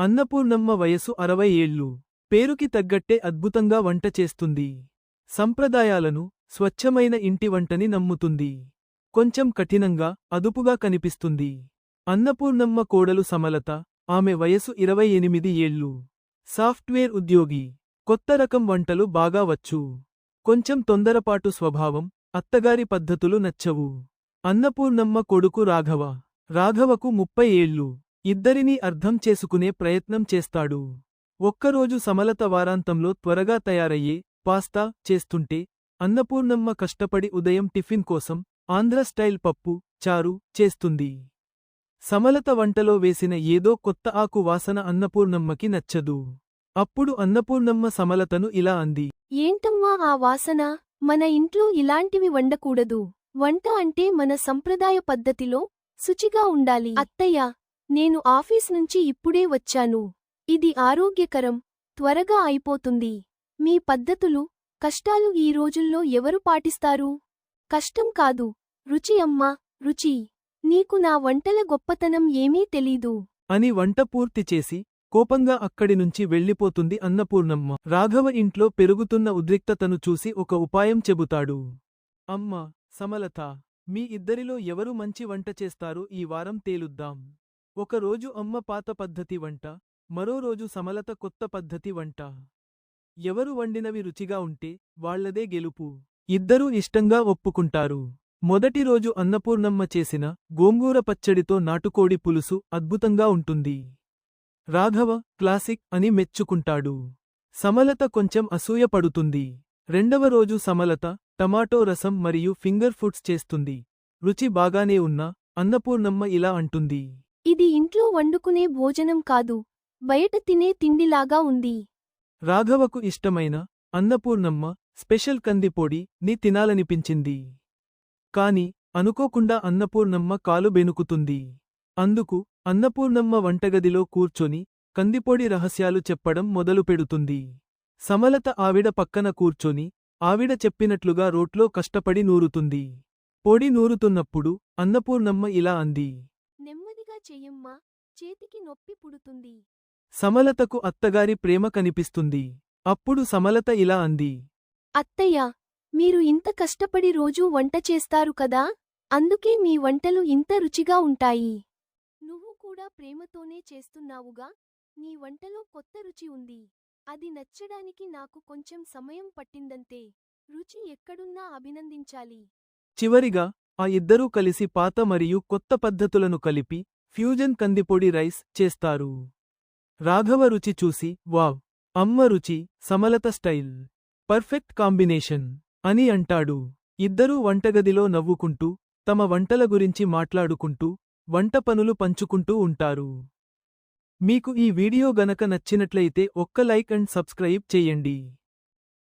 అన్నపూర్ణమ్మ వయసు అరవై ఏళ్ళు. పేరుకి తగ్గట్టే అద్భుతంగా వంట చేస్తుంది. సంప్రదాయాలను స్వచ్ఛమైన ఇంటి వంటని నమ్ముతుంది. కొంచెం కఠినంగా అదుపుగా కనిపిస్తుంది. అన్నపూర్ణమ్మ కోడలు సమలత ఆమె వయసు ఇరవై ఎనిమిది ఏళ్ళు. సాఫ్ట్వేర్ ఉద్యోగి. కొత్త రకం వంటలు బాగా వచ్చు. కొంచెం తొందరపాటు స్వభావం అత్తగారి పద్ధతులు నచ్చవు. అన్నపూర్ణమ్మ కొడుకు రాఘవ. రాఘవకు ముప్పై ఏళ్ళు. ఇద్దరినీ అర్థం చేసుకునే ప్రయత్నం చేస్తాడు. ఒక్కరోజు సమలత వారాంతంలో త్వరగా తయారయ్యే పాస్తా చేస్తుంటే అన్నపూర్ణమ్మ కష్టపడి ఉదయం టిఫిన్ కోసం ఆంధ్ర స్టైల్ పప్పు చారు చేస్తుంది. సమలత వంటలో వేసిన ఏదో కొత్త ఆకు వాసన అన్నపూర్ణమ్మకి నచ్చదు. అప్పుడు అన్నపూర్ణమ్మ సమలతను ఇలా అంది. ఏంటమ్మా ఆ వాసన? మన ఇంట్లో ఇలాంటివి వండకూడదు. వంట అంటే మన సంప్రదాయ పద్ధతిలో శుచిగా ఉండాలి. అత్తయ్య నేను ఆఫీస్ నుంచి ఇప్పుడే వచ్చాను. ఇది ఆరోగ్యకరం త్వరగా అయిపోతుంది. మీ పద్ధతులు కష్టాలు ఈ రోజుల్లో ఎవరు పాటిస్తారు? కష్టం కాదు. రుచి అమ్మా రుచి. నీకు నా వంటల గొప్పతనం ఏమీ తెలీదు. అని వంట పూర్తి చేసి కోపంగా అక్కడి నుంచి వెళ్ళిపోతుంది అన్నపూర్ణమ్మ. రాఘవ ఇంట్లో పెరుగుతున్న ఉద్రిక్తతను చూసి ఒక ఉపాయం చెబుతాడు. అమ్మ సమలత మీ ఇద్దరిలో ఎవరు మంచి వంట చేస్తారో? ఈ వారం తేలుద్దాం. ఒకరోజు అమ్మ పాత పద్ధతి వంట మరో రోజు సమలత కొత్త పద్ధతి వంట. ఎవరు వండినవి రుచిగా ఉంటే వాళ్ళదే గెలుపు. ఇద్దరూ ఇష్టంగా ఒప్పుకుంటారు. మొదటి రోజు అన్నపూర్ణమ్మ చేసిన గోంగూర పచ్చడితో నాటుకోడి పులుసు అద్భుతంగా ఉంటుంది. రాఘవ క్లాసిక్ అని మెచ్చుకుంటాడు. సమలత కొంచెం అసూయపడుతుంది రెండవ రోజు సమలత టమాటో రసం మరియు ఫింగర్ ఫుడ్స్ చేస్తుంది. రుచి బాగానే ఉన్నా అన్నపూర్ణమ్మ ఇలా అంటుంది. ఇది ఇంట్లో వండుకునే భోజనం కాదు బయట తినే తిండిలాగా ఉంది. రాఘవకు ఇష్టమైన అన్నపూర్ణమ్మ స్పెషల్ కందిపొడి ని తినాలనిపించింది. కాని అనుకోకుండా అన్నపూర్ణమ్మ కాలు బెనుకుతుంది అందుకు అన్నపూర్ణమ్మ వంటగదిలో కూర్చొని కందిపొడి రహస్యాలు చెప్పడం మొదలుపెడుతుంది సమలత ఆవిడ పక్కన కూర్చొని ఆవిడ చెప్పినట్లుగా రోట్లో కష్టపడి నూరుతుంది. పొడి నూరుతున్నప్పుడు అన్నపూర్ణమ్మ ఇలా అంది. చెయ్యమ్మా చేతికి నొప్పి పుడుతుంది. సమలతకు అత్తగారి ప్రేమ కనిపిస్తుంది. అప్పుడు సమలత ఇలా అంది. అత్తయ్య మీరు ఇంత కష్టపడి రోజూ వంట చేస్తారు కదా? అందుకే మీ వంటలు ఇంత రుచిగా ఉంటాయి. నువ్వు కూడా ప్రేమతోనే చేస్తున్నావుగా? నీ వంటలో కొత్త రుచి ఉంది. అది నచ్చడానికి నాకు కొంచెం సమయం పట్టిందంతే. రుచి ఎక్కడున్నా అభినందించాలి. చివరిగా ఆ ఇద్దరూ కలిసి పాత మరియు కొత్త పద్ధతులను కలిపి ఫ్యూజన్ కందిపొడి రైస్ చేస్తారు. రాఘవ రుచి చూసి వావ్! అమ్మ రుచి సమలత స్టైల్! Perfect combination! అని అంటాడు. ఇద్దరూ వంటగదిలో నవ్వుకుంటూ తమ వంటల గురించి మాట్లాడుకుంటూ వంట పనులు పంచుకుంటూ ఉంటారు. మీకు ఈ వీడియో గనక నచ్చినట్లయితే ఒక్క లైక్ అండ్ సబ్స్క్రైబ్ చేయండి.